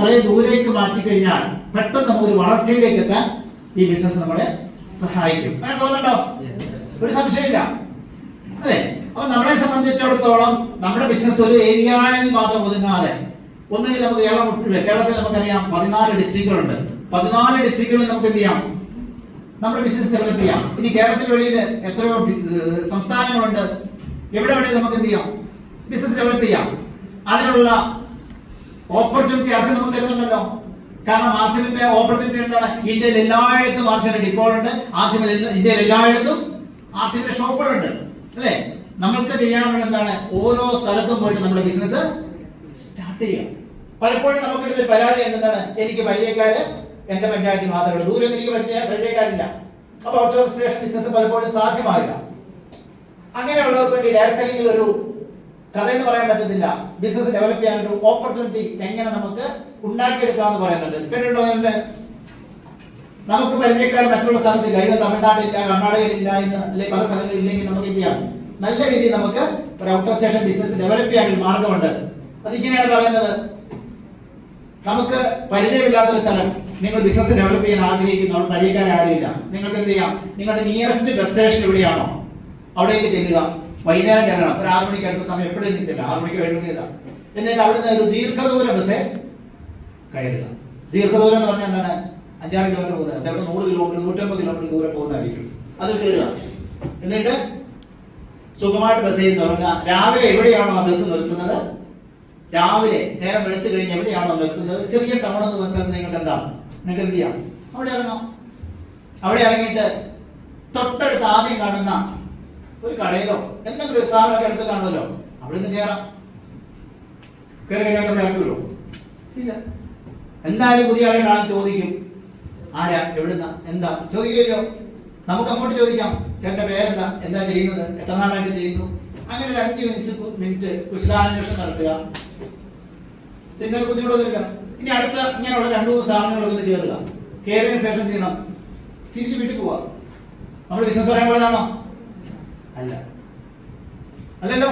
കുറെ ദൂരേക്ക് മാറ്റി കഴിഞ്ഞാൽ പെട്ടെന്ന് നമുക്ക് ഒരു വളർച്ചയിലേക്ക് എത്താൻ ഈ ബിസിനസ് നമ്മളെ സഹായിക്കും. അങ്ങനെ തോന്നുന്നുണ്ടോ? ഒരു സംശയമില്ല. അല്ലേ? അപ്പൊ നമ്മളെ സംബന്ധിച്ചിടത്തോളം നമ്മുടെ ബിസിനസ് ഒരു ഏരിയയിൽ മാത്രം ഒതുങ്ങാതെ ഒന്നുകിൽ നമുക്ക് കേരളം ഒട്ടുമില്ല കേരളത്തിൽ നമുക്കറിയാം പതിനാല് ഡിസ്ട്രിക്റ്റുകളുണ്ട് പതിനാല് ഡിസ്ട്രിക്റ്റുകളിൽ നമുക്ക് എന്ത് ചെയ്യാം? നമ്മുടെ ബിസിനസ് ഡെവലപ്പ് ചെയ്യാം. ഇനി കേരളത്തിന് വെളിയിൽ എത്രയോ സംസ്ഥാനങ്ങളുണ്ട്. എവിടെ വേണേലും നമുക്ക് എന്ത് ചെയ്യാം? ബിസിനസ് ഡെവലപ്പ് ചെയ്യാം. അതിനുള്ള ഓപ്പർച്യൂണിറ്റി ആർസി നമുക്ക് തരുന്നുണ്ടല്ലോ. കാരണം ആസിമിന്റെ ഓപ്പർച്യൂണിറ്റി എന്താണ്? ഇന്ത്യയിൽ എല്ലായിടത്തും ആസിമിന്റെ ഡിപ്പോൾ ഉണ്ട് ആസിമിൽ ഇന്ത്യയിൽ എല്ലായിടത്തും ആസിമിന്റെ ഷോപ്പുകളുണ്ട്. അല്ലേ? നമ്മൾക്ക് ചെയ്യാനുള്ള എന്താണ്? ഓരോ സ്ഥലത്തും പോയിട്ട് നമ്മുടെ ബിസിനസ് സ്റ്റാർട്ട് ചെയ്യാം പലപ്പോഴും നമുക്കിടത്ത് പരാതി എന്താണ്? എനിക്ക് പരിചയക്കാര് എന്റെ പഞ്ചായത്തിൽ മാത്രമേ ദൂരെ എനിക്ക് പരിചയ പരിചയക്കാരില്ല. അപ്പൊ ഔട്ട് സ്റ്റേഷൻ ബിസിനസ് പലപ്പോഴും സാധ്യമാകില്ല. അങ്ങനെയുള്ളവർക്ക് വേണ്ടി ഡയറക്ട് സെല്ലിംഗിൽ ഒരു കഥ എന്ന് പറയാൻ പറ്റത്തില്ല. ബിസിനസ് ഡെവലപ്പ് ചെയ്യാനൊരു ഓപ്പർച്യൂണിറ്റി എങ്ങനെ നമുക്ക് ഉണ്ടാക്കിയെടുക്കാന്ന് പറയുന്നുണ്ട്. കേട്ടിട്ടുണ്ടോ അതിന്റെ നമുക്ക് പരിചയക്കാർ മറ്റുള്ള സ്ഥലത്തില്ല. ഇത് തമിഴ്നാട്ടിലില്ല കർണാടകയിലില്ല എന്ന് അല്ലെങ്കിൽ പല സ്ഥലങ്ങളിൽ ഇല്ലെങ്കിൽ നമുക്ക് എന്ത് ചെയ്യാം? നല്ല രീതിയിൽ നമുക്ക് ഒരു out of station business develop ചെയ്യാൻ ഒരു മാർഗമുണ്ട്. അതിങ്ങനെയാണ് പറയുന്നത്. നമുക്ക് പരിചയമില്ലാത്തൊരു സ്ഥലം നിങ്ങൾ ബിസിനസ് ഡെവലപ്പ് ചെയ്യാൻ ആഗ്രഹിക്കുന്ന ആരും ഇല്ല. നിങ്ങൾക്ക് എന്ത് ചെയ്യാം? നിങ്ങളുടെ നിയറസ്റ്റ് ബസ് സ്റ്റേഷൻ എവിടെയാണോ അവിടേക്ക് ചെല്ലുക. വൈകുന്നേരം ഒരു ആറു മണിക്ക് അടുത്ത സമയം എപ്പോഴും നിൽക്കില്ല ആറു മണിക്ക് ഏഴ് മണിക്കില്ല എന്നിട്ട് അവിടുന്ന് ഒരു ദീർഘദൂര ബസ് കയറുക. ദീർഘദൂരം എന്ന് പറഞ്ഞാൽ എന്താണ്? അഞ്ചാറ് കിലോമീറ്റർ പോകുന്നത് ചിലപ്പോൾ നൂറ് കിലോമീറ്റർ നൂറ്റമ്പത് കിലോമീറ്റർ ദൂരം പോകുന്നതായിരിക്കും. അത് കയറുക. എന്നിട്ട് സുഖമായിട്ട് ബസ് ചെയ്ത് തുടങ്ങുക. രാവിലെ എവിടെയാണോ ബസ് നിർത്തുന്നത്? രാവിലെ നേരം വെളുത്ത് കഴിഞ്ഞ് എവിടെയാണോ നിർത്തുന്നത്? ചെറിയ ടൗൺ എന്ന് പറഞ്ഞാൽ നിങ്ങൾക്ക് എന്താ? നിങ്ങൾക്ക് എന്ത് ചെയ്യാം? അവിടെ ഇറങ്ങാം. അവിടെ ഇറങ്ങിയിട്ട് തൊട്ടടുത്ത് ആദ്യം കാണുന്ന ഒരു കടയിലോ എന്തെങ്കിലും ഒരു സ്ഥാപനമൊക്കെ എടുത്ത് കാണുമല്ലോ അവിടെ നിന്ന് കയറാം കയറി കഴിഞ്ഞാൽ അവിടെ ഇറങ്ങി വരുമോ ഇല്ല. എന്തായാലും പുതിയ ആളെ കാണാൻ ചോദിക്കും. ആരാ? എവിടുന്ന? എന്താ? ചോദിക്കുമല്ലോ. നമുക്ക് അങ്ങോട്ട് ചോദിക്കാം. ചേട്ടന്റെ പേരെന്താ? എന്താ ചെയ്യുന്നത്? എത്ര നാളായിട്ട് ചെയ്യുന്നു? അങ്ങനെ ഒരു അഞ്ച് മിനിറ്റ് മിനിറ്റ് കുശലാന്വേഷണം നടത്തുക. ചെയ്യുന്ന ബുദ്ധിമുട്ടൊന്നുമില്ല ഇനി അടുത്ത ഇങ്ങനെയുള്ള രണ്ടു മൂന്ന് സ്ഥാപനങ്ങളൊക്കെ കയറുക കയറിയതിനു ശേഷം ചെയ്യണം? തിരിച്ച് വീട്ടിൽ പോവാ നമ്മൾ ബിസിനസ് പറയാൻ പോയതാണോ? അല്ല. അല്ലല്ലോ.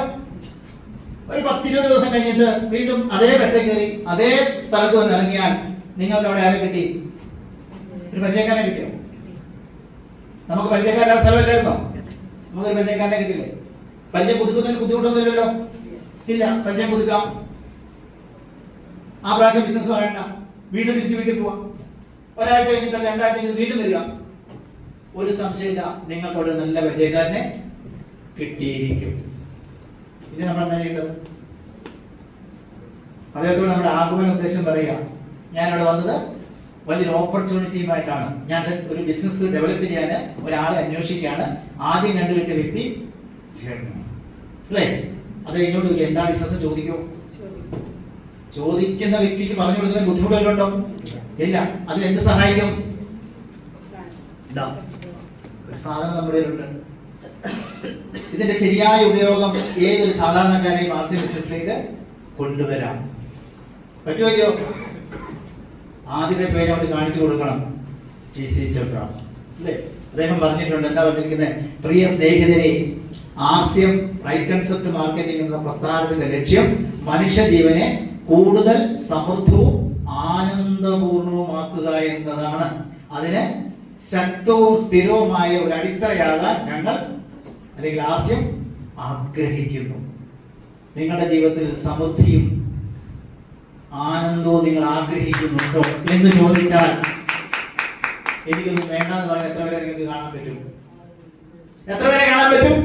ഒരു പത്തിരുപത് ദിവസം കഴിഞ്ഞിട്ട് വീണ്ടും അതേ ബസ്സിൽ കയറി അതേ സ്ഥലത്ത് വന്ന് ഇറങ്ങിയാൽ നിങ്ങൾക്ക് അവിടെ ആരെ കിട്ടി? ഒരു പരിചയക്കാരനെ കിട്ടിയോ? നമുക്ക് പരിചയക്കാരുടെ സ്ഥലമല്ലായിരുന്നോ? നമുക്കൊരു പരിചയക്കാരനെ കിട്ടില്ലേ? പരിചയം പുതുക്കുന്നതിന് ബുദ്ധിമുട്ടൊന്നുമില്ലല്ലോ? ഇല്ല പരിചയം പുതുക്കാം. ആ പ്രാവശ്യം ബിസിനസ് പറയണ്ട. വീണ്ടും തിരിച്ച് വീട്ടിൽ പോവാം. ഒരാഴ്ച കഴിഞ്ഞിട്ടല്ല രണ്ടാഴ്ച കഴിഞ്ഞിട്ട് വീണ്ടും വരിക. ഒരു സംശയമില്ല. നിങ്ങൾക്ക് ഒരു നല്ല പരിചയക്കാരനെ കിട്ടിയിരിക്കും. ഇനി നമ്മൾ എന്താ ചെയ്യേണ്ടത്? അദ്ദേഹത്തോട് നമ്മുടെ ആഗമന ഉദ്ദേശം പറയുക. ഞാൻ ഇവിടെ വന്നത് വലിയൊരു ഓപ്പർച്യൂണിറ്റിയുമായിട്ടാണ് ഞാൻ ഒരു ബിസിനസ് ഡെവലപ്പ് ചെയ്യാൻ ഒരാളെ അന്വേഷിക്കുകയാണ്. ആദ്യം കണ്ടുകിട്ടിയ വ്യക്തി അല്ലേ? അത് എന്നോട് എന്താ ബിസിനസ് ചോദിക്കൂ. ചോദിക്കുന്ന വ്യക്തിക്ക് പറഞ്ഞു കൊടുക്കുന്ന ബുദ്ധിമുട്ടുകളുണ്ടോ? ഇല്ല. അതിൽ എന്ത് സഹായിക്കും? ഒരു സാധനം നമ്മുടെ ഇതിന്റെ ശരിയായ ഉപയോഗം ഏതൊരു സാധാരണക്കാരെയും ആർസി ബിസിനസ്സിലേക്ക് കൊണ്ടുവരാം. പറ്റുമല്ലോ ആദ്യത്തെ പേര് അവിടെ കാണിച്ചു കൊടുക്കണം. ടി സി ചോപ്ര അല്ലേ? അദ്ദേഹം പറഞ്ഞിട്ടുണ്ട് എന്താ പറഞ്ഞിരിക്കുന്നത് പ്രിയ സ്നേഹിതരെ ആസ്യം റൈറ്റ് കൺസെപ്റ്റ് മാർക്കറ്റിംഗ് എന്ന പ്രസ്ഥാനത്തിന്റെ ലക്ഷ്യം മനുഷ്യജീവനെ കൂടുതൽ സമൃദ്ധവും ആനന്ദപൂർണവുമാക്കുക എന്നതാണ്. അതിന് ശക്തവും സ്ഥിരവുമായ ഒരു അടിത്തറയാകാൻ ഞങ്ങൾ അല്ലെങ്കിൽ ആസ്യം ആഗ്രഹിക്കുന്നു. നിങ്ങളുടെ ജീവിതത്തിൽ സമൃദ്ധിയും ആനന്ദവും നിങ്ങൾ ആഗ്രഹിക്കുന്നുണ്ടോ എന്ന് ചോദിച്ചാൽ എനിക്കൊന്നും വേണ്ടെന്ന് പറഞ്ഞാൽ എത്ര പേരെ നിങ്ങൾക്ക് കാണാൻ പറ്റും? എത്ര പേരെ കാണാൻ പറ്റും?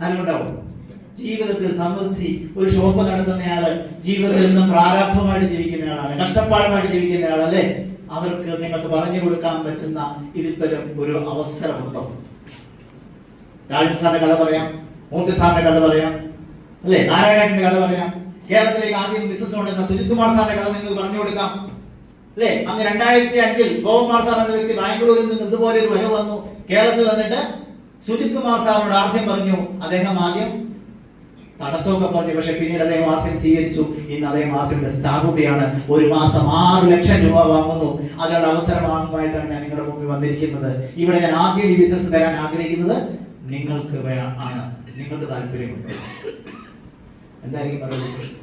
അതിലുണ്ടാവും ജീവിതത്തിൽ സമൃദ്ധി ഒരു ഷോപ്പ് നടത്തുന്നയാൾ ജീവിതത്തിൽ നിന്നും പ്രാരാബ്ധമായിട്ട് ജീവിക്കുന്നയാളാണ് കഷ്ടപ്പാടുമായിട്ട് ജീവിക്കുന്നയാളല്ലേ അവർക്ക് നിങ്ങൾക്ക് പറഞ്ഞു കൊടുക്കാൻ പറ്റുന്ന ഇതിൽ പരം ഒരു അവസരമുണ്ടോ? രാജൻ കഥ പറയാം മൂർത്തി കഥ പറയാം അല്ലേ? നാരായണന്റെ കഥ പറയാം. കേരളത്തിലേക്ക് ആദ്യം ബിസിനസ് കൊണ്ടുവന്ന സുജിത് കുമാർ സാറിന്റെ കഥ നിങ്ങൾക്ക് പറഞ്ഞു കൊടുക്കാം അല്ലേ? അങ്ങ് രണ്ടായിരത്തി അഞ്ചിൽ ഗോകുമാർ സാർ എന്ന വ്യക്തി ബാംഗ്ലൂരിൽ നിന്ന് ഇതുപോലെ ഒരു വരവ് വന്നു. കേരളത്തിൽ വന്നിട്ട് സുജിത് കുമാർ സാറിനോട് ആർസ്യം പറഞ്ഞു. അദ്ദേഹം ആദ്യം തടസ്സമൊക്കെ പറഞ്ഞു പക്ഷെ പിന്നീട് അദ്ദേഹം ആസിം സ്വീകരിച്ചു. ഇന്ന് അദ്ദേഹം ആശയത്തിന്റെ സ്റ്റാഫ് കൂടിയാണ്. ഒരു മാസം ആറ് ലക്ഷം രൂപ വാങ്ങുന്നു. അതിനുള്ള അവസരമാകുമായിട്ടാണ് ഞാൻ നിങ്ങളുടെ മുമ്പിൽ വന്നിരിക്കുന്നത്. ഇവിടെ ഞാൻ ആദ്യം ഈ ബിസിനസ് തരാൻ ആഗ്രഹിക്കുന്നത് നിങ്ങൾക്ക് ആണ്. നിങ്ങൾക്ക് താല്പര്യമുണ്ട്. എന്തായിരിക്കും പറയുന്നത്?